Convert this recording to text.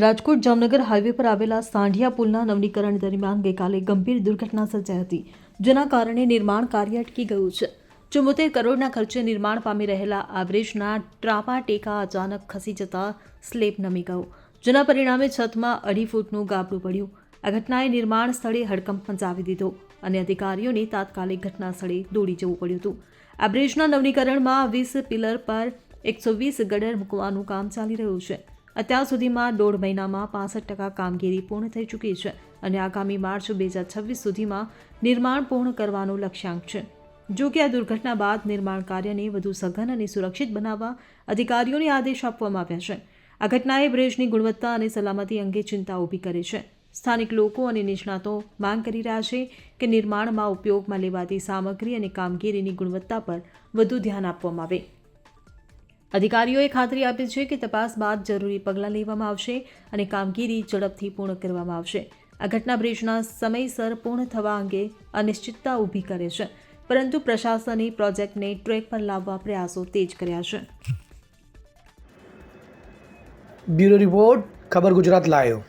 Rajkot Jamnagar highway પર આવેલા સાંઢિયા પુલના નવનીકરણ દરમિયાન ગઈકાલે ગંભીર દુર્ઘટના સર્જાઈ હતી, જેના કારણે નિર્માણ કાર્ય અટકી ગયું છે. ચુમ્મોતેર કરોડના ખર્ચે નિર્માણ પામી રહેલા આ બ્રિજના ટ્રાપા ટેકા અચાનક ખસી જતા સ્લેબ નમી ગયો, જેના પરિણામે છતમાં અઢી ફૂટનું ગાબડું પડ્યું. આ ઘટનાએ નિર્માણ સ્થળે હડકંપ મચાવી દીધો અને અધિકારીઓને તાત્કાલિક ઘટના સ્થળે દોડી જવું પડ્યું હતું. આ બ્રિજના નવનીકરણમાં વીસ પિલર પર એકસો વીસ ગડર મૂકવાનું કામ ચાલી રહ્યું છે. અત્યાર સુધીમાં દોઢ મહિનામાં પાસઠ ટકા કામગીરી પૂર્ણ થઈ ચૂકી છે અને આગામી માર્ચ બે હજાર છવ્વીસ સુધીમાં નિર્માણ પૂર્ણ કરવાનો લક્ષ્યાંક છે. જો કે આ દુર્ઘટના બાદ નિર્માણ કાર્યને વધુ સઘન અને સુરક્ષિત બનાવવા અધિકારીઓને આદેશ આપવામાં આવ્યા છે. આ ઘટનાએ બ્રિજની ગુણવત્તા અને સલામતી અંગે ચિંતા ઊભી કરી છે. સ્થાનિક લોકો અને નિષ્ણાતો માંગ કરી રહ્યા છે કે નિર્માણમાં ઉપયોગમાં લેવાતી સામગ્રી અને કામગીરીની ગુણવત્તા પર વધુ ધ્યાન આપવામાં આવે. અધિકારીઓએ ખાતરી આપી છે કે તપાસ બાદ જરૂરી પગલાં લેવામાં આવશે અને કામગીરી ઝડપથી પૂર્ણ કરવામાં આવશે. આ ઘટના બ્રિજના સમયસર પૂર્ણ થવા અંગે અનિશ્ચિતતા ઊભી કરે છે, પરંતુ પ્રશાસને પ્રોજેક્ટને ટ્રેક પર લાવવા પ્રયાસો તેજ કર્યા છે. બ્યુરો રિપોર્ટ, ખબર ગુજરાત લાયો